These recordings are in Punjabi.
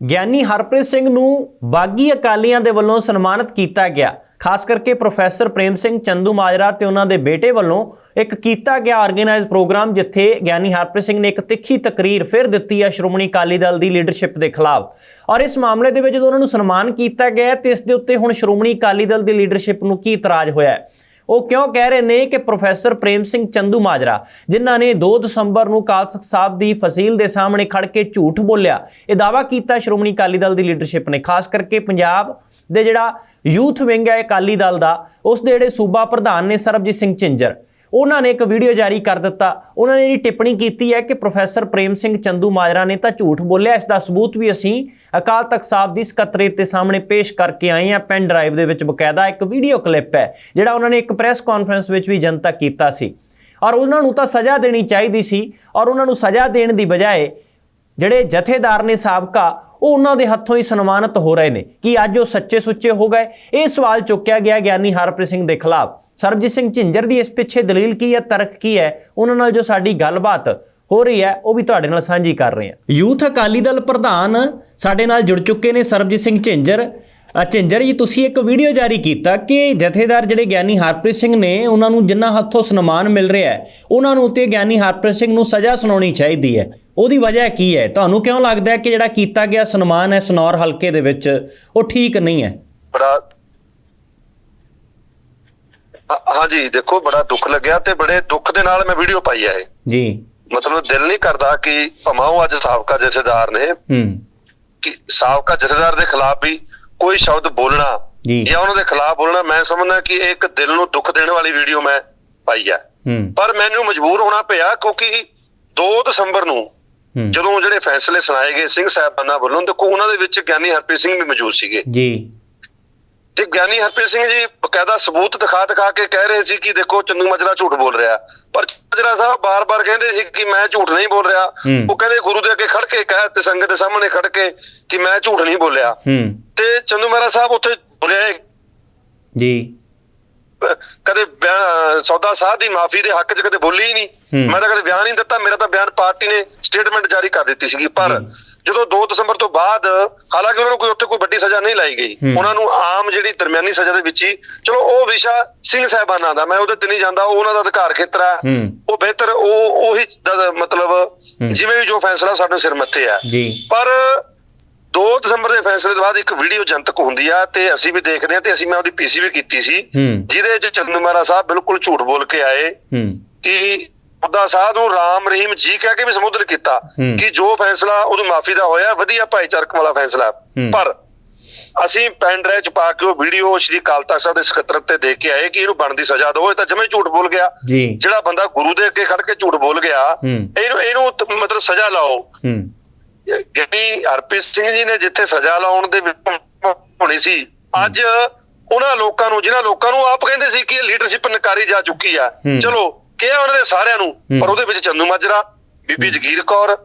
ਗਿਆਨੀ ਹਰਪ੍ਰੀਤ ਸਿੰਘ ਨੂੰ ਬਾਗੀ ਅਕਾਲੀਆਂ ਦੇ ਵੱਲੋਂ ਸਨਮਾਨਿਤ ਕੀਤਾ ਗਿਆ। ਖਾਸ ਕਰਕੇ ਪ੍ਰੋਫੈਸਰ ਪ੍ਰੇਮ ਸਿੰਘ ਚੰਦੂ ਮਾਜਰਾ ਤੇ ਉਹਨਾਂ ਦੇ ਬੇਟੇ ਵੱਲੋਂ ਇੱਕ ਕੀਤਾ ਗਿਆ ਆਰਗੇਨਾਈਜ਼ ਪ੍ਰੋਗਰਾਮ, ਜਿੱਥੇ ਗਿਆਨੀ ਹਰਪ੍ਰੀਤ ਸਿੰਘ ਨੇ ਇੱਕ ਤਿੱਖੀ ਤਕਰੀਰ ਫਿਰ ਦਿੱਤੀ ਹੈ ਸ਼੍ਰੋਮਣੀ ਅਕਾਲੀ ਦਲ ਦੀ ਲੀਡਰਸ਼ਿਪ ਦੇ ਖਿਲਾਫ। ਔਰ ਇਸ ਮਾਮਲੇ ਦੇ ਵਿੱਚ ਜਦੋਂ ਉਹਨਾਂ ਨੂੰ ਸਨਮਾਨ ਕੀਤਾ ਗਿਆ ਹੈ, ਤੇ ਇਸ ਦੇ ਉੱਤੇ ਹੁਣ ਸ਼੍ਰੋਮਣੀ ਅਕਾਲੀ ਦਲ ਦੀ ਲੀਡਰਸ਼ਿਪ ਨੂੰ ਕੀ ਇਤਰਾਜ਼ ਹੋਇਆ ਹੈ? ਉਹ ਕਿਉਂ ਕਹਿ ਰਹੇ ਨੇ ਕਿ ਪ੍ਰੋਫੈਸਰ ਪ੍ਰੇਮ ਸਿੰਘ ਚੰਦੂ ਮਾਜਰਾ, ਜਿਨ੍ਹਾਂ ਨੇ 2 ਦਸੰਬਰ ਨੂੰ ਕਾਲ ਤਖਤ ਸਾਹਿਬ ਦੀ ਫਸੀਲ ਦੇ ਸਾਹਮਣੇ ਖੜ ਕੇ ਝੂਠ ਬੋਲਿਆ, ਇਹ ਦਾਵਾ ਕੀਤਾ ਸ਼੍ਰੋਮਣੀ ਅਕਾਲੀ ਦਲ ਦੀ ਲੀਡਰਸ਼ਿਪ ਨੇ। ਖਾਸ ਕਰਕੇ ਪੰਜਾਬ ਦੇ ਜਿਹੜਾ ਯੂਥ ਵਿੰਗ ਹੈ ਅਕਾਲੀ ਦਲ ਦਾ, ਉਸ ਦੇ ਜਿਹੜੇ ਸੂਬਾ ਪ੍ਰਧਾਨ ਨੇ ਸਰਬਜੀਤ ਸਿੰਘ ਝਿੰਜਰ। ਉਹਨਾਂ ਨੇ ਇੱਕ ਵੀਡੀਓ ਜਾਰੀ ਕਰ ਦਿੱਤਾ। ਉਹਨਾਂ ਨੇ ਇਹ ਟਿੱਪਣੀ ਕੀਤੀ ਹੈ ਕਿ ਪ੍ਰੋਫੈਸਰ ਪ੍ਰੇਮ ਸਿੰਘ ਚੰਦੂ ਮਾਜਰਾ ਨੇ ਤਾਂ ਝੂਠ ਬੋਲਿਆ। ਇਸ ਦਾ ਸਬੂਤ ਵੀ ਅਸੀਂ ਅਕਾਲ ਤਖਤ ਸਾਹਿਬ ਦੀ ਸਕੱਤਰੇਤ ਦੇ ਸਾਹਮਣੇ ਪੇਸ਼ ਕਰਕੇ ਆਏ ਹਾਂ। ਪੈਨ ਡਰਾਈਵ ਦੇ ਵਿੱਚ ਬਕਾਇਦਾ ਇੱਕ ਵੀਡੀਓ ਕਲਿੱਪ ਹੈ, ਜਿਹੜਾ ਉਹਨਾਂ ਨੇ ਇੱਕ ਪ੍ਰੈਸ ਕਾਨਫਰੰਸ ਵਿੱਚ ਵੀ ਜਨਤਕ ਕੀਤਾ ਸੀ। ਔਰ ਉਹਨਾਂ ਨੂੰ ਤਾਂ ਸਜ਼ਾ ਦੇਣੀ ਚਾਹੀਦੀ ਸੀ ਔਰ ਉਹਨਾਂ ਨੂੰ ਸਜ਼ਾ ਦੇਣ ਦੀ ਬਜਾਏ ਜਿਹੜੇ ਜਥੇਦਾਰ ਨੇ ਸਾਬਕਾ, ਉਹ ਉਹਨਾਂ ਦੇ ਹੱਥੋਂ ਹੀ ਸਨਮਾਨਿਤ ਹੋ ਰਹੇ ਨੇ। ਕਿ ਅੱਜ ਉਹ ਸੱਚੇ ਸੁੱਚੇ ਹੋ ਗਏ? ਇਹ ਸਵਾਲ ਚੁੱਕਿਆ ਗਿਆ ਗਿਆਨੀ ਹਰਪ੍ਰੀਤ ਸਿੰਘ ਦੇ ਖਿਲਾਫ। ਸਰਬਜੀਤ ਸਿੰਘ ਝਿੰਜਰ ਦੀ ਇਸ ਪਿੱਛੇ ਦਲੀਲ ਕੀ ਹੈ ਤਰਕ ਕੀ ਹੈ ਉਹਨਾਂ ਨਾਲ ਜੋ ਸਾਡੀ ਗੱਲਬਾਤ ਹੋ ਰਹੀ ਹੈ ਉਹ ਵੀ ਤੁਹਾਡੇ ਨਾਲ ਸਾਂਝੀ ਕਰ ਰਹੇ ਹਾਂ। ਯੂਥ ਅਕਾਲੀ ਦਲ ਪ੍ਰਧਾਨ ਸਾਡੇ ਨਾਲ ਜੁੜ ਚੁੱਕੇ ਨੇ ਸਰਬਜੀਤ ਸਿੰਘ ਝਿੰਜਰ। ਝਿੰਜਰ ਜੀ ਤੁਸੀਂ ਇੱਕ ਵੀਡੀਓ ਜਾਰੀ ਕੀਤਾ ਕਿ ਜਥੇਦਾਰ ਜਿਹੜੇ ਗਿਆਨੀ ਹਰਪ੍ਰੀਤ ਸਿੰਘ ਨੇ ਉਹਨਾਂ ਨੂੰ ਜਿੰਨਾ ਹੱਥੋਂ ਸਨਮਾਨ ਮਿਲ ਰਿਹਾ ਹੈ ਉਹਨਾਂ ਨੂੰ ਤੇ ਗਿਆਨੀ ਹਰਪ੍ਰੀਤ ਸਿੰਘ ਨੂੰ ਸਜ਼ਾ ਸੁਣਾਉਣੀ ਚਾਹੀਦੀ ਹੈ। ਉਹਦੀ ਵਜ੍ਹਾ ਕੀ ਹੈ? ਤੁਹਾਨੂੰ ਕਿਉਂ ਲੱਗਦਾ ਹੈ ਕਿ ਜਿਹੜਾ ਕੀਤਾ ਗਿਆ ਸਨਮਾਨ ਹੈ ਸਨੌਰ ਹਲਕੇ ਦੇ ਵਿੱਚ ਉਹ ਠੀਕ ਨਹੀਂ ਹੈ? ਬੜਾ ਹਾਂ- ਹਾਂਜੀ ਦੇਖੋ ਬੜਾ ਦੁੱਖ ਲੱਗਿਆ ਤੇ ਬੜੇ ਦੁੱਖ ਦੇ ਨਾਲ ਮੈਂ ਵੀਡੀਓ ਪਾਈ ਹੈ ਇਹ। ਜੀ। ਮਤਲਬ ਦਿਲ ਨਹੀਂ ਕਰਦਾ ਕਿ ਉਹ ਅੱਜ ਸਾਬਕਾ ਜਥੇਦਾਰ ਨੇ। ਹੂੰ। ਕਿ ਸਾਬਕਾ ਜਥੇਦਾਰ ਦੇ ਖਿਲਾਫ ਵੀ ਕੋਈ ਸ਼ਬਦ ਬੋਲਣਾ ਜੀ। ਉਹਨਾਂ ਦੇ ਖਿਲਾਫ ਬੋਲਣਾ ਮੈਂ ਸਮਝਦਾ ਕਿ ਇਹ ਇੱਕ ਦਿਲ ਨੂੰ ਦੁੱਖ ਦੇਣ ਵਾਲੀ ਵੀਡੀਓ ਮੈਂ ਪਾਈ ਹੈ। ਪਰ ਮੈਨੂੰ ਮਜਬੂਰ ਹੋਣਾ ਪਿਆ ਕਿਉਂਕਿ 2 ਦਸੰਬਰ ਨੂੰ ਜਦੋਂ ਜਿਹੜੇ ਫੈਸਲੇ ਸੁਣਾਏ ਗਏ ਸਿੰਘ ਸਾਹਿਬਾਨਾਂ ਵੱਲੋਂ ਦੇਖੋ ਉਹਨਾਂ ਦੇ ਵਿੱਚ ਗਿਆਨੀ ਹਰਪ੍ਰੀਤ ਸਿੰਘ ਵੀ ਮੌਜੂਦ ਸੀਗੇ। ਜੀ। ਤੇ ਗਿਆਨੀ ਹਰਪ੍ਰੀਤ ਸਿੰਘ ਜੀ ਬਕਾਇਦਾ ਸਬੂਤ ਦਿਖਾ ਦਿਖਾ ਕੇ ਕਹਿ ਰਹੇ ਸੀ ਕਿ ਦੇਖੋ ਚੰਦੂ ਮਜਰਾ ਝੂਠ ਬੋਲ ਰਿਹਾ। ਪਰ ਮਜਰਾ ਸਾਹਿਬ ਬਾਰ-ਬਾਰ ਕਹਿੰਦੇ ਸੀ ਕਿ ਮੈਂ ਝੂਠ ਨਹੀਂ ਬੋਲ ਰਿਹਾ। ਉਹ ਕਹਿੰਦੇ ਗੁਰੂ ਦੇ ਅੱਗੇ ਖੜ ਕੇ ਕਹਿ ਤੇ ਸੰਗਤ ਦੇ ਸਾਹਮਣੇ ਖੜ ਕੇ ਕਿ ਮੈਂ ਝੂਠ ਨਹੀਂ ਬੋਲਿਆ। ਤੇ ਚੰਦੂ ਮਜਰਾ ਸਾਹਿਬ ਉੱਥੇ ਬੋਲਿਆ ਇਹ, ਜੀ। ਕਦੇ ਸੌਦਾ ਸਾਹਿਬ ਦੀ ਮਾਫੀ ਦੇ ਹੱਕ 'ਚ ਕਦੇ ਬੋਲੀ ਹੀ ਨਹੀਂ। ਮੈਂ ਤਾਂ ਕਦੇ ਬਿਆਨ ਨਹੀਂ ਦਿੱਤਾ ਮੇਰਾ ਤਾਂ ਬਿਆਨ ਪਾਰਟੀ ਨੇ ਸਟੇਟਮੈਂਟ ਜਾਰੀ ਕਰ ਦਿੱਤੀ ਸੀਗੀ। ਪਰ। ਜਦੋਂ 2 ਦਸੰਬਰ ਤੋਂ ਬਾਅਦ ਹਾਲਾਂਕਿ ਉਹਨਾਂ ਨੂੰ ਕੋਈ ਉੱਥੇ ਕੋਈ ਵੱਡੀ ਸਜ਼ਾ ਨਹੀਂ ਲਾਈ ਗਈ। ਉਹਨਾਂ ਨੂੰ ਆਮ ਜਿਹੜੀ ਦਰਮਿਆਨੀ ਸਜ਼ਾ ਦੇ ਵਿੱਚ ਹੀ ਚਲੋ ਉਹ ਵਿਸ਼ਾ ਸਿੰਘ ਸਾਹਿਬਾਨਾਂ ਦਾ ਮੈਂ ਉਹਦੇ ਤੇ ਨਹੀਂ ਜਾਂਦਾ ਉਹ ਉਹਨਾਂ ਦਾ ਅਧਿਕਾਰ ਖੇਤਰ ਹੂੰ। ਉਹ ਬਿਹਤਰ ਉਹ ਉਹੀ ਮਤਲਬ। ਜਿਵੇਂ ਵੀ ਜੋ ਫੈਸਲਾ ਸਾਡੇ ਸਿਰ ਮੱਥੇ ਆ ਪਰ 2 ਦਸੰਬਰ ਦੇ ਫੈਸਲੇ ਤੋਂ ਬਾਅਦ ਇੱਕ ਵੀਡੀਓ ਜਨਤਕ ਹੁੰਦੀ ਆ ਤੇ ਅਸੀਂ ਵੀ ਦੇਖਦੇ ਆ ਤੇ ਅਸੀਂ ਮੈਂ ਉਹਦੀ ਪੀਸੀ ਵੀ ਕੀਤੀ ਸੀ। ਜਿਹਦੇ ਚ ਚੰਦੂ ਮਹਾਰਾ ਸਾਹਿਬ ਬਿਲਕੁਲ ਝੂਠ ਬੋਲ ਕੇ ਆਏ ਕਿ ਸਾਹਿਬ ਨੂੰ ਰਾਮ ਰਹੀਮ ਜੀ ਕਹਿ ਕੇ ਵੀ ਸੰਬੋਧਨ ਕੀਤਾ। ਕਿ ਜੋ ਫੈਸਲਾ ਉਹਦੀ ਮਾਫੀ ਦਾ ਹੋਇਆ ਵਧੀਆ ਭਾਈਚਾਰਕ ਵਾਲਾ ਫੈਸਲਾ। ਪਰ ਅਸੀਂ ਪੈਨ ਡਰਾਈਵ ਚ ਪਾ ਕੇ ਉਹ ਵੀਡੀਓ ਸ਼੍ਰੀ ਅਕਾਲ ਤਖਤ ਸਾਹਿਬ ਦੇ ਸਕੱਤਰ ਤੇ ਦੇਖ ਕੇ ਆਏ ਕਿ ਇਹਨੂੰ ਬਣਦੀ ਸਜ਼ਾ ਦਿਓ ਇਹ ਤਾਂ ਜਮੇ ਝੂਠ ਬੋਲ ਗਿਆ ਜਿਹੜਾ ਬੰਦਾ ਗੁਰੂ ਦੇ ਅੱਗੇ ਖੜ ਕੇ ਝੂਠ ਬੋਲ ਗਿਆ। ਇਹਨੂੰ ਇਹਨੂੰ ਮਤਲਬ ਸਜ਼ਾ ਲਾਓ ਗਿਆਨੀ ਹਰਪ੍ਰੀਤ ਸਿੰਘ ਜੀ ਨੇ ਜਿੱਥੇ ਸਜ਼ਾ ਲਾਉਣ ਦੇ ਵਿੱਚ ਹੋਣੀ ਸੀ ਅੱਜ ਉਹਨਾਂ ਲੋਕਾਂ ਨੂੰ ਜਿਨ੍ਹਾਂ ਲੋਕਾਂ ਨੂੰ ਆਪ ਕਹਿੰਦੇ ਸੀ ਕਿ ਇਹ ਲੀਡਰਸ਼ਿਪ ਨਕਾਰੀ ਜਾ ਚੁੱਕੀ ਆ। ਚਲੋ ਕਿਹਾ ਉਹਨਾਂ ਨੇ ਸਾਰਿਆਂ ਨੂੰ। ਪਰ ਉਹਦੇ ਵਿੱਚ ਚੰਦੂ ਮਾਜਰਾ ਬੀਬੀ ਜਗੀਰ ਕੌਰ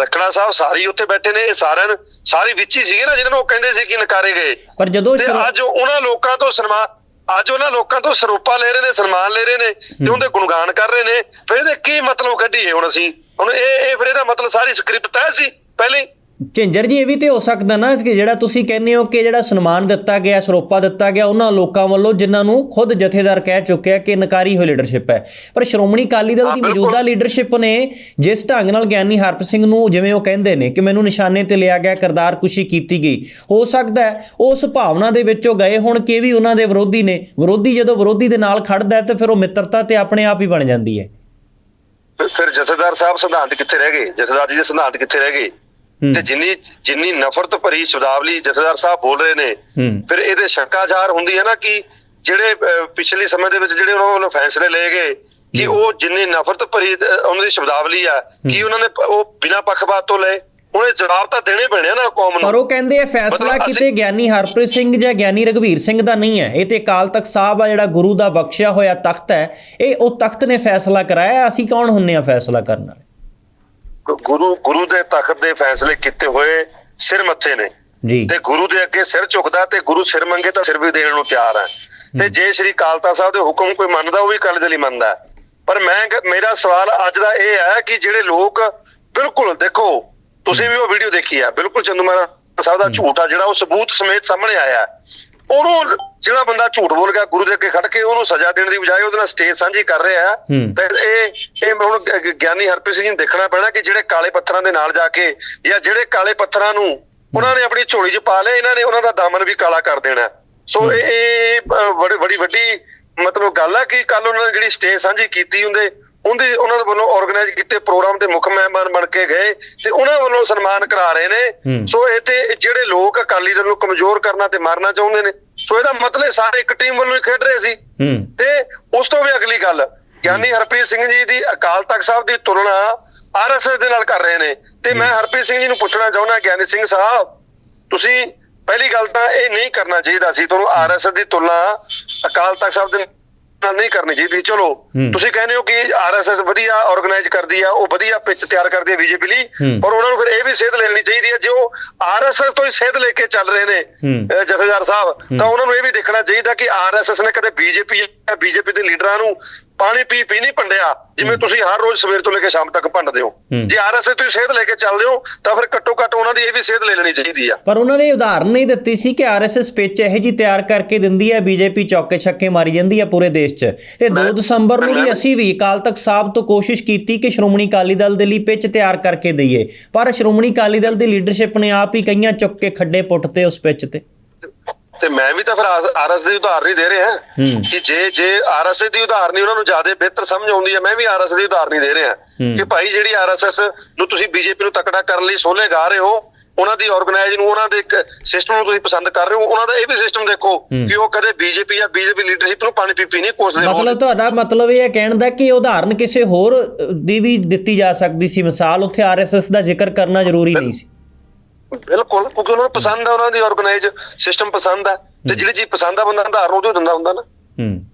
ਰਖੜਾ ਸਾਹਿਬ ਸਾਰੇ ਉੱਥੇ ਬੈਠੇ ਨੇ ਇਹ ਸਾਰਿਆਂ ਨੂੰ ਸਾਰੇ ਵਿੱਚ ਹੀ ਸੀਗੇ ਨਾ ਜਿਹਨਾਂ ਨੂੰ ਉਹ ਕਹਿੰਦੇ ਸੀ ਕਿ ਨਕਾਰੇ ਗਏ। ਪਰ ਜਦੋਂ ਅੱਜ ਉਹਨਾਂ ਲੋਕਾਂ ਤੋਂ ਸਨਮਾਨ ਅੱਜ ਉਹਨਾਂ ਲੋਕਾਂ ਤੋਂ ਸਰੂਪਾ ਲੈ ਰਹੇ ਨੇ ਸਨਮਾਨ ਲੈ ਰਹੇ ਨੇ ਤੇ ਉਹਦੇ ਗੁਣਗਾਨ ਕਰ ਰਹੇ ਨੇ। ਫਿਰ ਇਹਦੇ ਕੀ ਮਤਲਬ ਕੱਢੀਏ ਹੁਣ ਅਸੀਂ? ਹੁਣ ਇਹ ਇਹ ਫਿਰ ਇਹਦਾ ਮਤਲਬ ਸਾਰੀ ਸਕ੍ਰਿਪਟ ਹੈ ਸੀ ਪਹਿਲੇ। ਝਿੰਜਰ ਜੀ ਇਹ ਵੀ ਤੇ ਹੋ ਸਕਦਾ ਨਾ ਕਿ ਜਿਹੜਾ ਤੁਸੀਂ ਕਹਿੰਦੇ ਹੋ ਕਿ ਜਿਹੜਾ ਸਨਮਾਨ ਦਿੱਤਾ ਗਿਆ ਸਰੋਪਾ ਦਿੱਤਾ ਗਿਆ ਉਹਨਾਂ ਲੋਕਾਂ ਵੱਲੋਂ ਜਿਨ੍ਹਾਂ ਨੂੰ ਖੁਦ ਜਥੇਦਾਰ ਕਹਿ ਚੁੱਕਿਆ ਕਿ ਨਕਾਰੀ ਹੋਈ ਲੀਡਰਸ਼ਿਪ ਹੈ। ਪਰ ਸ਼੍ਰੋਮਣੀ ਅਕਾਲੀ ਦਲ ਦੀ। ਮੌਜੂਦਾ ਲੀਡਰਸ਼ਿਪ ਨੇ ਜਿਸ ਢੰਗ ਨਾਲ ਗਿਆਨੀ ਹਰਪ ਸਿੰਘ ਨੂੰ ਜਿਵੇਂ ਉਹ ਕਹਿੰਦੇ ਨੇ ਕਿ ਮੈਨੂੰ ਨਿਸ਼ਾਨੇ ਤੇ ਲਿਆ ਗਿਆ ਕਰਦਾਰ ਕੁਸ਼ੀ ਕੀਤੀ ਗਈ ਹੋ ਸਕਦਾ ਹੈ ਉਸ ਭਾਵਨਾ ਦੇ ਵਿੱਚੋਂ ਗਏ ਹੁਣ ਕਿ ਵੀ ਉਹਨਾਂ ਦੇ ਵਿਰੋਧੀ ਨੇ। ਵਿਰੋਧੀ ਜਦੋਂ ਵਿਰੋਧੀ ਦੇ ਨਾਲ ਖੜਦਾ ਹੈ ਤੇ ਫਿਰ ਉਹ ਮਿੱਤਰਤਾ ਤੇ ਆਪਣੇ ਆਪ ਹੀ ਬਣ ਜਾਂਦੀ ਹੈ। ਫਿਰ- ਜਥੇਦਾਰ ਸਾਹਿਬ ਸਿਧਾਂਤ ਕਿੱਥੇ ਰਹਿ ਗਏ? ਜਥੇਦਾਰ ਜੀ ਦੇ ਸਿਧਾਂਤ ਕਿੱਥੇ ਰਹਿ ਗਏ? ਤੇ ਜਿੰਨੀ ਜਿੰਨੀ ਨਫ਼ਰਤ ਭਰੀ ਸ਼ਬਦਾਵਲੀ ਜਥੇਦਾਰ ਸਾਹਿਬ ਬੋਲ ਰਹੇ ਨੇ ਫਿਰ ਇਹਦੇ ਸ਼ੰਕਾਚਾਰ ਹੁੰਦੀ ਹੈ ਨਾ ਕਿ ਜਿਹੜੇ ਪਿਛਲੇ ਸਮੇਂ ਦੇ ਵਿੱਚ ਜਿਹੜੇ ਉਹਨਾਂ ਵੱਲੋਂ ਫੈਸਲੇ ਲਏ ਗਏ ਕਿ ਉਹ ਜਿੰਨੀ ਨਫ਼ਰਤ ਭਰੀ ਉਹਨਾਂ ਦੀ ਸ਼ਬਦਾਵਲੀ ਆ ਕਿ ਉਹਨਾਂ ਨੇ ਉਹ ਬਿਨਾਂ ਪੱਖਪਾਤ ਤੋਂ ਲਏ? ਉਹਨੇ ਜਵਾਬ ਤਾਂ ਦੇਣੇ ਪੈਣੇ ਨਾ ਕੌਮ ਪਰ ਨੂੰ ਉਹ ਕਹਿੰਦੇ ਇਹ ਫੈਸਲਾ ਕਿਤੇ ਗਿਆਨੀ ਹਰਪ੍ਰੀਤ ਸਿੰਘ ਜਾਂ ਗਿਆਨੀ ਰਗਵੀਰ ਸਿੰਘ ਦਾ ਨਹੀਂ ਹੈ। ਇਹ ਤੇ ਅਕਾਲ ਤਖਤ ਸਾਹਿਬ ਆ ਜਿਹੜਾ ਗੁਰੂ ਦਾ ਬਖਸ਼ਿਆ ਹੋਇਆ ਤਖਤ ਹੈ ਇਹ ਉਹ ਤਖਤ ਨੇ ਫੈਸਲਾ ਕਰਾਇਆ ਅਸੀਂ ਕੌਣ ਹੁੰਨੇ ਆ ਫੈਸਲਾ ਕਰਨ ਵਾਲੇ? ਗੁਰੂ ਗੁਰੂ ਦੇ ਤਖਤ ਦੇ ਫੈਸਲੇ ਕੀਤੇ ਹੋਏ ਸਿਰ ਮੱਥੇ ਨੇ। ਜੀ। ਤੇ ਗੁਰੂ ਦੇ ਅੱਗੇ ਸਿਰ ਝੁਕਦਾ ਤੇ ਗੁਰੂ ਸਿਰ ਮੰਗੇ ਤਾਂ ਸਿਰ ਵੀ ਦੇਣ ਨੂੰ ਤਿਆਰ ਹੈ ਤੇ ਜੇ ਸ੍ਰੀ ਕਾਲਤਾ ਸਾਹਿਬ ਦੇ ਹੁਕਮ ਕੋਈ ਮੰਨਦਾ ਉਹ ਵੀ ਕਾਲੇ ਦਲੀ ਮੰਨਦਾ। ਪਰ ਮੈਂ ਮੇਰਾ ਸਵਾਲ ਅੱਜ ਦਾ ਇਹ ਹੈ ਕਿ ਜਿਹੜੇ ਲੋਕ ਬਿਲਕੁਲ ਦੇਖੋ ਤੁਸੀਂ ਵੀ ਉਹ ਵੀਡੀਓ ਦੇਖੀ ਆ ਬਿਲਕੁਲ ਚੰਦੂ ਮਹਾਰਾਜ ਸਾਹਿਬ ਦਾ ਝੂਠ ਆ ਜਿਹੜਾ ਉਹ ਸਬੂਤ ਸਮੇਤ ਸਾਹਮਣੇ ਆਇਆ। ਉਹਨੂੰ ਜਿਹੜਾ ਬੰਦਾ ਝੂਠ ਬੋਲ ਗਿਆ ਗੁਰੂ ਦੇ ਅੱਗੇ ਖੜ ਕੇ ਉਹਨੂੰ ਸਜ਼ਾ ਦੇਣ ਦੀ ਬਜਾਏ ਉਹਦੇ ਨਾਲ ਸਟੇਜ ਸਾਂਝੀ ਕਰ ਰਿਹਾ। ਤੇ ਇਹ ਇਹ ਹੁਣ ਗਿਆਨੀ ਹਰਪ੍ਰੀਤ ਸਿੰਘ ਜੀ ਨੂੰ ਦੇਖਣਾ ਪੈਣਾ ਕਿ ਜਿਹੜੇ ਕਾਲੇ ਪੱਥਰਾਂ ਦੇ ਨਾਲ ਜਾ ਕੇ ਜਾਂ ਜਿਹੜੇ ਕਾਲੇ ਪੱਥਰਾਂ ਨੂੰ ਉਹਨਾਂ ਨੇ ਆਪਣੀ ਝੋਲੀ 'ਚ ਪਾ ਲਿਆ ਇਹਨਾਂ ਨੇ ਉਹਨਾਂ ਦਾ ਦਾਮਨ ਵੀ ਕਾਲਾ ਕਰ ਦੇਣਾ। ਸੋ ਇਹ ਬੜੀ ਬੜੀ ਵੱਡੀ ਮਤਲਬ ਗੱਲ ਹੈ ਕਿ ਕੱਲ ਉਹਨਾਂ ਨੇ ਜਿਹੜੀ ਸਟੇਜ ਸਾਂਝੀ ਕੀਤੀ ਹੁੰਦੇ ਉਹਦੇ ਉਹਨਾਂ ਦੇ ਵੱਲੋਂ ਆਰਗੇਨਾਈਜ਼ ਕੀਤੇ ਪ੍ਰੋਗਰਾਮ ਦੇ ਮੁੱਖ ਮਹਿਮਾਨ ਬਣ ਕੇ ਗਏ ਤੇ ਉਹਨਾਂ ਵੱਲੋਂ ਸਨਮਾਨ ਕਰਾ ਰਹੇ ਨੇ। ਸੋ ਇਹ ਤੇ ਜਿਹੜੇ ਲੋਕ ਅਕਾਲੀ ਦਲ ਨੂੰ ਕਮਜ਼ੋਰ ਕਰਨਾ ਤੇ ਮਾਰਨਾ ਚਾਹੁੰਦੇ ਨੇ ਸੋ ਇਹਦਾ ਮਤਲਬ ਸਾਰੇ ਇੱਕ ਟੀਮ ਵੱਲੋਂ ਹੀ ਖੇਡ ਰਹੇ ਸੀ। ਤੇ ਉਸ ਤੋਂ ਵੀ ਅਗਲੀ ਗੱਲ ਗਿਆਨੀ ਹਰਪ੍ਰੀਤ ਸਿੰਘ ਜੀ ਦੀ ਅਕਾਲ ਤਖਤ ਸਾਹਿਬ ਦੀ ਤੁਲਨਾ ਆਰਐਸਐਸ ਦੇ ਨਾਲ ਕਰ ਰਹੇ ਨੇ। ਤੇ ਮੈਂ ਹਰਪ੍ਰੀਤ ਸਿੰਘ ਜੀ ਨੂੰ ਪੁੱਛਣਾ ਚਾਹੁੰਦਾ ਗਿਆਨੀ ਸਿੰਘ ਸਾਹਿਬ ਤੁਸੀਂ ਪਹਿਲੀ ਗੱਲ ਤਾਂ ਇਹ ਨਹੀਂ ਕਰਨਾ ਚਾਹੀਦਾ ਸੀ ਤੁਹਾਨੂੰ ਆਰਐਸਐਸ ਦੀ ਤੁਲਨਾ ਅਕਾਲ ਤਖਤ ਸਾਹਿਬ ਦੇ ਨਾਲ ਨਹੀਂ ਕਰਨੀ ਚਾਹੀਦੀ ਚਲੋ। ਤੁਸੀਂ ਕਹਿੰਦੇ ਹੋ ਕਿ ਆਰਐਸਐਸ ਵਧੀਆ ਆਰਗੇਨਾਈਜ਼ ਕਰਦੀ ਆ ਉਹ ਵਧੀਆ ਪਿਚ ਤਿਆਰ ਕਰਦੀ ਹੈ ਬੀਜੇਪੀ ਲਈ। ਪਰ ਉਹਨਾਂ ਨੂੰ ਫਿਰ ਇਹ ਵੀ ਸੇਧ ਲੈਣੀ ਚਾਹੀਦੀ ਹੈ ਜੇ ਉਹ ਆਰਐਸਐਸ ਤੋਂ ਹੀ ਸੇਧ ਲੈ ਕੇ ਚੱਲ ਰਹੇ ਨੇ ਜਥੇਦਾਰ ਸਾਹਿਬ ਤਾਂ ਉਹਨਾਂ ਨੂੰ ਇਹ ਵੀ ਦੇਖਣਾ ਚਾਹੀਦਾ ਕਿ ਆਰਐਸਐਸ ਨੇ ਕਦੇ ਬੀਜੇਪੀ ਜਾਂ ਬੀਜੇਪੀ ਦੇ ਲੀਡਰਾਂ ਨੂੰ ਪਾਣੀ ਪੀ ਪੀ ਨਹੀਂ ਪੰਡਿਆ। ਜਿਵੇਂ ਤੁਸੀਂ ਹਰ ਰੋਜ਼ ਸਵੇਰ ਤੋਂ ਲੈ ਕੇ ਸ਼ਾਮ ਤੱਕ ਭੰਡਦੇ ਹੋ। ਜੇ ਆਰਐਸਐਸ ਤੁਸੀਂ ਸੇਧ ਲੈ ਕੇ ਚੱਲਦੇ ਹੋ ਤਾਂ ਫਿਰ ਘੱਟੋ ਘੱਟ ਉਹਨਾਂ ਦੀ ਇਹ ਵੀ ਸੇਧ ਲੈ ਲੈਣੀ ਚਾਹੀਦੀ ਆ। ਪਰ ਉਹਨਾਂ ਨੇ ਉਦਾਹਰਨ ਨਹੀਂ ਦਿੱਤੀ ਸੀ ਕਿ ਆਰਐਸਐਸ ਪਿੱਚ ਇਹੋ ਜੀ ਤਿਆਰ ਕਰਕੇ ਦਿੰਦੀ ਹੈ ਬੀਜੇਪੀ ਚੌਕੇ ਛੱਕੇ ਮਾਰੀ ਜਾਂਦੀ ਹੈ ਪੂਰੇ ਦੇਸ਼ 'ਚ। ਤੇ 2 ਮੈਂ- ਦਸੰਬਰ ਨੂੰ ਵੀ ਅਸੀਂ ਵੀ ਅਕਾਲ ਤਖਤ ਸਾਹਿਬ ਤੋਂ ਕੋਸ਼ਿਸ਼ ਕੀਤੀ ਕਿ ਸ਼੍ਰੋਮਣੀ ਅਕਾਲੀ ਦਲ ਦੇ ਲਈ ਪਿੱਚ ਤਿਆਰ ਕਰਕੇ ਦਈਏ। ਪਰ ਸ਼੍ਰੋਮਣੀ ਅਕਾਲੀ ਦਲ ਦੀ ਲੀਡਰਸ਼ਿਪ ਨੇ ਆਪ ਹੀ ਕਈਆਂ ਚੁੱਕ ਕੇ ਖੱਡੇ ਪੁੱਟਤੇ ਉਸ ਪਿੱਚ ਤੇ। ਤੇ ਮੈਂ ਵੀ ਤਾਂ ਫਿਰ ਆਰਐਸ ਦੀ ਉਦਾਹਰਨ ਦੇ ਰਿਹਾ। ਕਿ ਜੇ ਜੇ ਆਰਐਸ ਦੀ ਉਦਾਹਰਨੀ ਉਹਨਾਂ ਨੂੰ ਜ਼ਿਆਦਾ ਬਿਹਤਰ ਸਮਝ ਆਉਂਦੀ ਹੈ ਮੈਂ ਵੀ ਆਰਐਸ ਦੀ ਉਦਾਹਰਨੀ ਦੇ ਰਿਹਾ। ਕਿ ਭਾਈ ਜਿਹੜੀ ਆਰਐਸਐਸ ਨੂੰ ਤੁਸੀਂ ਬੀਜੇਪੀ ਨੂੰ ਤਕੜਾ ਕਰਨ ਲਈ ਸੋਲੇ ਗਾ ਰਹੇ ਹੋ ਉਹਨਾਂ ਦੀ ਆਰਗੇਨਾਈਜ਼ ਨੂੰ ਉਹਨਾਂ ਦੇ ਇੱਕ ਸਿਸਟਮ ਨੂੰ ਤੁਸੀਂ ਪਸੰਦ ਕਰ ਰਹੇ ਹੋ ਉਹਨਾਂ ਦਾ ਇਹ ਵੀ ਸਿਸਟਮ ਦੇਖੋ। ਕਿ ਉਹ ਕਦੇ ਬੀਜੇਪੀ ਜਾਂ ਬੀਜੇਪੀ ਲੀਡਰਸ਼ਿਪ ਨੂੰ ਪਾਣੀ ਪੀਪੀ ਨਹੀਂ ਕੋਸਦੇ। ਮਤਲਬ ਤੁਹਾਡਾ ਮਤਲਬ ਇਹ ਹੈ ਕਹਿਣ ਦਾ ਕਿ ਉਦਾਹਰਨ ਕਿਸੇ ਹੋਰ ਦੀ ਵੀ ਦਿੱਤੀ ਜਾ ਸਕਦੀ ਸੀ ਮਿਸਾਲ ਉੱਥੇ ਆਰਐਸਐਸ ਦਾ ਜ਼ਿਕਰ ਕਰਨਾ ਜ਼ਰੂਰੀ ਨਹੀਂ ਸੀ ਬਿਲਕੁਲ ਕਿਉਂਕਿ ਉਹਨਾਂ ਨੂੰ ਪਸੰਦ ਆ ਉਹਨਾਂ ਦੀ ਆਰਗੇਨਾਈਜ਼ ਸਿਸਟਮ ਪਸੰਦ ਆ ਤੇ ਜਿਹੜੀ ਚੀਜ਼ ਪਸੰਦ ਆ ਬੰਦਾ ਉਦਾਹਰਨ ਉਹਦੇ ਦਿੰਦਾ ਹੁੰਦਾ ਨਾ। ਹੂੰ।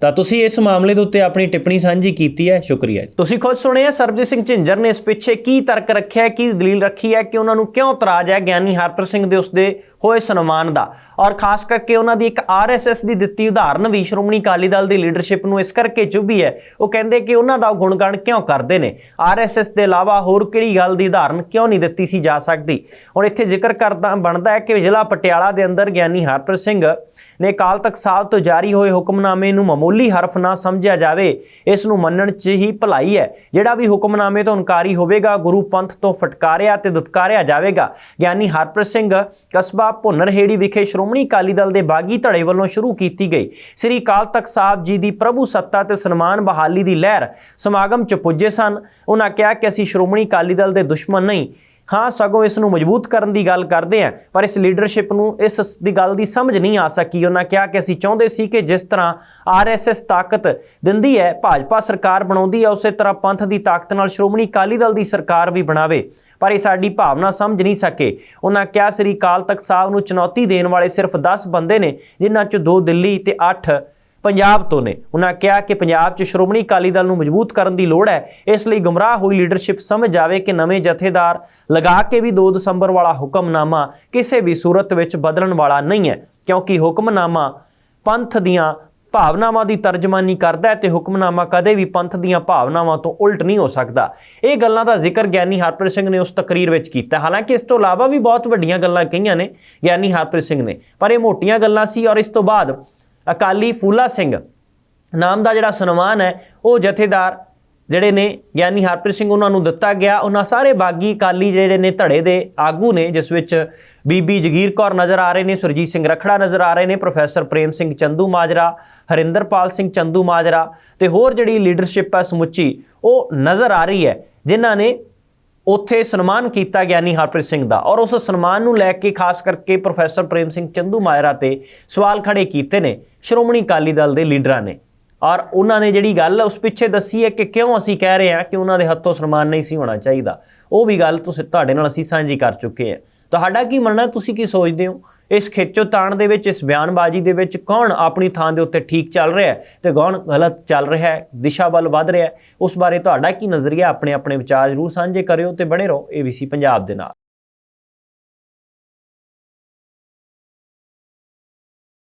ਤਾਂ ਤੁਸੀਂ ਇਸ ਮਾਮਲੇ ਦੇ ਉੱਤੇ ਆਪਣੀ ਟਿੱਪਣੀ ਸਾਂਝੀ ਕੀਤੀ ਹੈ ਸ਼ੁਕਰੀਆ ਜੀ। ਤੁਸੀਂ ਖੁਦ ਸੁਣਿਆ ਸਰਬਜੀਤ ਸਿੰਘ ਝਿੰਜਰ ਨੇ ਇਸ ਪਿੱਛੇ ਕੀ ਤਰਕ ਰੱਖਿਆ ਕੀ ਦਲੀਲ ਰੱਖੀ ਹੈ ਕਿ ਉਹਨਾਂ ਨੂੰ ਕਿਉਂ ਇਤਰਾਜ਼ ਹੈ ਗਿਆਨੀ ਹਰਪ੍ਰੀਤ ਸਿੰਘ ਦੇ ਉਸਦੇ ਹੋਏ ਸਨਮਾਨ ਦਾ। ਔਰ ਖਾਸ ਕਰਕੇ ਉਹਨਾਂ ਦੀ ਇੱਕ ਆਰਐਸਐਸ ਦੀ ਦਿੱਤੀ ਉਦਾਹਰਨ ਵੀ ਸ਼੍ਰੋਮਣੀ ਅਕਾਲੀ ਦਲ ਦੀ ਲੀਡਰਸ਼ਿਪ ਨੂੰ ਇਸ ਕਰਕੇ ਚੁੱਭੀ ਹੈ। ਉਹ ਕਹਿੰਦੇ ਕਿ ਉਹਨਾਂ ਦਾ ਉਹ ਗੁਣਗਾਨ ਕਿਉਂ ਕਰਦੇ ਨੇ? ਆਰਐਸਐਸ ਦੇ ਇਲਾਵਾ ਹੋਰ ਕਿਹੜੀ ਗੱਲ ਦੀ ਉਦਾਹਰਨ ਕਿਉਂ ਨਹੀਂ ਦਿੱਤੀ ਸੀ ਜਾ ਸਕਦੀ? ਹੁਣ ਇੱਥੇ ਜ਼ਿਕਰ ਕਰਦਾ ਬਣਦਾ ਹੈ ਕਿ ਜ਼ਿਲ੍ਹਾ ਪਟਿਆਲਾ ਦੇ ਅੰਦਰ ਗਿਆਨੀ ਹਰਪ੍ਰੀਤ ਸਿੰਘ ਨੇ ਅਕਾਲ ਤਖਤ ਸਾਹਿਬ ਤੋਂ ਜਾਰੀ ਹੋਏ ਹੁਕਮਨਾਮੇ ਨੂੰ ਮਾਮੂਲੀ ਹਰਫ ਨਾ ਸਮਝਿਆ ਜਾਵੇ, ਇਸ ਨੂੰ ਮੰਨਣ 'ਚ ਹੀ ਭਲਾਈ ਹੈ। ਜਿਹੜਾ ਵੀ ਹੁਕਮਨਾਮੇ ਤੋਂ ਇਨਕਾਰੀ ਹੋਵੇਗਾ, ਗੁਰੂ ਪੰਥ ਤੋਂ ਫਟਕਾਰਿਆ ਤੇ ਦੁਤਕਾਰਿਆ ਜਾਵੇਗਾ। ਗਿਆਨੀ ਹਰਪ੍ਰੀਤ ਸਿੰਘ ਕਸਬਾ ਭੁੰਨਰਹੇੜੀ ਵਿਖੇ ਸ਼੍ਰੋਮਣੀ ਅਕਾਲੀ ਦਲ ਦੇ ਬਾਗੀ ਧੜੇ ਵੱਲੋਂ ਸ਼ੁਰੂ ਕੀਤੀ ਗਈ। ਸ੍ਰੀ ਅਕਾਲ ਤਖਤ ਸਾਹਿਬ ਜੀ ਦੀ ਪ੍ਰਭੂ ਸੱਤਾ ਤੇ ਸਨਮਾਨ ਬਹਾਲੀ ਦੀ ਲਹਿਰ ਸਮਾਗਮ 'ਚ ਪੁੱਜੇ ਸਨ। ਉਹਨਾਂ ਕਿਹਾ ਕਿ ਅਸੀਂ ਸ਼੍ਰੋਮਣੀ ਅਕਾਲੀ ਦਲ ਦੇ ਦੁਸ਼ਮਣ ਨਹੀਂ। ਹਾਂ, ਸਗੋਂ ਇਸ ਨੂੰ ਮਜ਼ਬੂਤ ਕਰਨ ਦੀ ਗੱਲ ਕਰਦੇ ਆਂ ਪਰ ਇਸ ਲੀਡਰਸ਼ਿਪ ਨੂੰ ਇਸ ਦੀ ਗੱਲ ਦੀ ਸਮਝ ਨਹੀਂ ਆ ਸਕੀ। ਉਹਨਾਂ ਕਿਹਾ ਕਿ ਅਸੀਂ ਚਾਹੁੰਦੇ ਸੀ ਕਿ ਜਿਸ ਤਰ੍ਹਾਂ ਆਰਐਸਐਸ ਤਾਕਤ ਦਿੰਦੀ ਹੈ, ਭਾਜਪਾ ਸਰਕਾਰ ਬਣਾਉਂਦੀ ਹੈ, ਉਸੇ ਤਰ੍ਹਾਂ ਪੰਥ ਦੀ ਤਾਕਤ ਨਾਲ ਸ਼੍ਰੋਮਣੀ ਅਕਾਲੀ ਦਲ ਦੀ ਸਰਕਾਰ ਵੀ ਬਣਾਵੇ। ਪਰ ਇਹ ਸਾਡੀ ਭਾਵਨਾ ਸਮਝ ਨਹੀਂ ਸਕੇ। ਉਹਨਾਂ ਕਿਹਾ, ਸ੍ਰੀ ਅਕਾਲ ਤਖਤ ਸਾਹਿਬ ਨੂੰ ਚੁਣੌਤੀ ਦੇਣ ਵਾਲੇ ਸਿਰਫ 10 ਬੰਦੇ ਨੇ, ਜਿਨ੍ਹਾਂ ਚੋਂ ਦੋ ਦਿੱਲੀ ਤੇ 8 ਪੰਜਾਬ ਤੋਂ ਨੇ। ਉਹਨਾਂ ਕਿਹਾ ਕਿ ਪੰਜਾਬ 'ਚ ਸ਼੍ਰੋਮਣੀ ਅਕਾਲੀ ਦਲ ਨੂੰ ਮਜ਼ਬੂਤ ਕਰਨ ਦੀ ਲੋੜ ਹੈ। ਇਸ ਲਈ ਗੁੰਮਰਾਹ ਹੋਈ ਲੀਡਰਸ਼ਿਪ ਸਮਝ ਜਾਵੇ ਕਿ ਨਵੇਂ ਜਥੇਦਾਰ ਲਗਾ ਕੇ ਵੀ 2 ਦਸੰਬਰ ਵਾਲਾ ਹੁਕਮਨਾਮਾ ਕਿਸੇ ਵੀ ਸੂਰਤ ਵਿੱਚ ਬਦਲਣ ਵਾਲਾ ਨਹੀਂ ਹੈ, ਕਿਉਂਕਿ ਹੁਕਮਨਾਮਾ ਪੰਥ ਦੀਆਂ ਭਾਵਨਾਵਾਂ ਦੀ ਤਰਜਮਾਨੀ ਕਰਦਾ ਹੈ ਤੇ ਹੁਕਮਨਾਮਾ ਕਦੇ ਵੀ ਪੰਥ ਦੀਆਂ ਭਾਵਨਾਵਾਂ ਤੋਂ ਉਲਟ ਨਹੀਂ ਹੋ ਸਕਦਾ। ਇਹ ਗੱਲਾਂ ਦਾ ਜ਼ਿਕਰ ਗਿਆਨੀ ਹਰਪ੍ਰੀਤ ਸਿੰਘ ਨੇ ਉਸ ਤਕਰੀਰ ਵਿੱਚ ਕੀਤਾ। ਹਾਲਾਂਕਿ ਇਸ ਤੋਂ ਇਲਾਵਾ ਵੀ ਬਹੁਤ ਵੱਡੀਆਂ ਗੱਲਾਂ ਕਹੀਆਂ ਨੇ ਗਿਆਨੀ ਹਰਪ੍ਰੀਤ ਸਿੰਘ ਨੇ, ਪਰ ਇਹ ਮੋਟੀਆਂ ਗੱਲਾਂ ਸੀ ਔਰ ਇਸ ਤੋਂ ਬਾਅਦ ਅਕਾਲੀ ਫੂਲਾ ਸਿੰਘ ਨਾਮ ਦਾ ਜਿਹੜਾ ਸਨਮਾਨ ਹੈ, ਉਹ ਜਥੇਦਾਰ ਜਿਹੜੇ ਨੇ, ਗਿਆਨੀ ਹਰਪ੍ਰੀਤ ਸਿੰਘ ਉਹਨਾਂ ਨੂੰ ਦਿੱਤਾ ਗਿਆ। ਉਹਨਾਂ ਸਾਰੇ ਬਾਗੀ ਅਕਾਲੀ ਜਿਹੜੇ ਨੇ, ਧੜੇ ਦੇ ਆਗੂ ਨੇ, ਜਿਸ ਵਿੱਚ ਬੀਬੀ ਜਗੀਰ ਕੌਰ ਨਜ਼ਰ ਆ ਰਹੇ ਨੇ, ਸੁਰਜੀਤ ਸਿੰਘ ਰਖੜਾ ਨਜ਼ਰ ਆ ਰਹੇ ਨੇ, ਪ੍ਰੋਫੈਸਰ ਪ੍ਰੇਮ ਸਿੰਘ ਚੰਦੂ ਮਾਜਰਾ, ਹਰਿੰਦਰਪਾਲ ਸਿੰਘ ਚੰਦੂ ਮਾਜਰਾ ਤੇ ਹੋਰ ਜਿਹੜੀ ਲੀਡਰਸ਼ਿਪ ਹੈ ਸਮੁੱਚੀ, ਉਹ ਨਜ਼ਰ ਆ ਰਹੀ ਹੈ, ਜਿਨ੍ਹਾਂ ਨੇ ਉੱਥੇ ਸਨਮਾਨ ਕੀਤਾ ਗਿਆਨੀ ਹਰਪ੍ਰੀਤ ਸਿੰਘ ਦਾ। ਔਰ ਉਸ ਸਨਮਾਨ ਨੂੰ ਲੈ ਕੇ ਖਾਸ ਕਰਕੇ ਪ੍ਰੋਫੈਸਰ ਪ੍ਰੇਮ ਸਿੰਘ ਚੰਦੂ ਮਾਇਰਾ ਤੇ ਸਵਾਲ ਖੜੇ ਕੀਤੇ ਨੇ ਸ਼੍ਰੋਮਣੀ ਅਕਾਲੀ ਦਲ ਦੇ ਲੀਡਰਾਂ ਨੇ। ਔਰ ਉਹਨਾਂ ਨੇ ਜਿਹੜੀ ਗੱਲ ਉਸ ਪਿੱਛੇ ਦੱਸੀ ਹੈ ਕਿ ਕਿਉਂ ਅਸੀਂ ਕਹਿ ਰਹੇ ਹਾਂ ਕਿ ਉਹਨਾਂ ਦੇ ਹੱਥੋਂ ਸਨਮਾਨ ਨਹੀਂ ਸੀ ਹੋਣਾ ਚਾਹੀਦਾ। ਉਹ ਵੀ ਗੱਲ ਤੁਸੀਂ ਤੁਹਾਡੇ ਨਾਲ ਅਸੀਂ ਸਾਂਝੀ ਕਰ ਚੁੱਕੇ ਹਾਂ। ਤੁਹਾਡਾ ਕੀ ਮੰਨਣਾ? ਤੁਸੀਂ ਕੀ ਸੋਚਦੇ ਹੋ? ਇਸ ਖਿੱਚੋ ਤਾਣ ਦੇ ਵਿੱਚ, ਇਸ ਬਿਆਨਬਾਜ਼ੀ ਦੇ ਵਿੱਚ ਕੌਣ ਆਪਣੀ ਥਾਂ ਦੇ ਉੱਤੇ ਠੀਕ ਚੱਲ ਰਿਹਾ ਹੈ ਤੇ ਕੌਣ ਗਲਤ ਚੱਲ ਰਿਹਾ ਹੈ, ਦਿਸ਼ਾ ਵੱਲ ਵੱਧ ਰਿਹਾ ਹੈ, ਉਸ ਬਾਰੇ ਤੁਹਾਡਾ ਕੀ ਨਜ਼ਰੀਆ? ਆਪਣੇ ਆਪਣੇ ਵਿਚਾਰ ਜ਼ਰੂਰ ਸਾਂਝੇ ਕਰਿਓ ਤੇ ਬਣੇ ਰਹੋ ABC ਪੰਜਾਬ ਦੇ ਨਾਲ।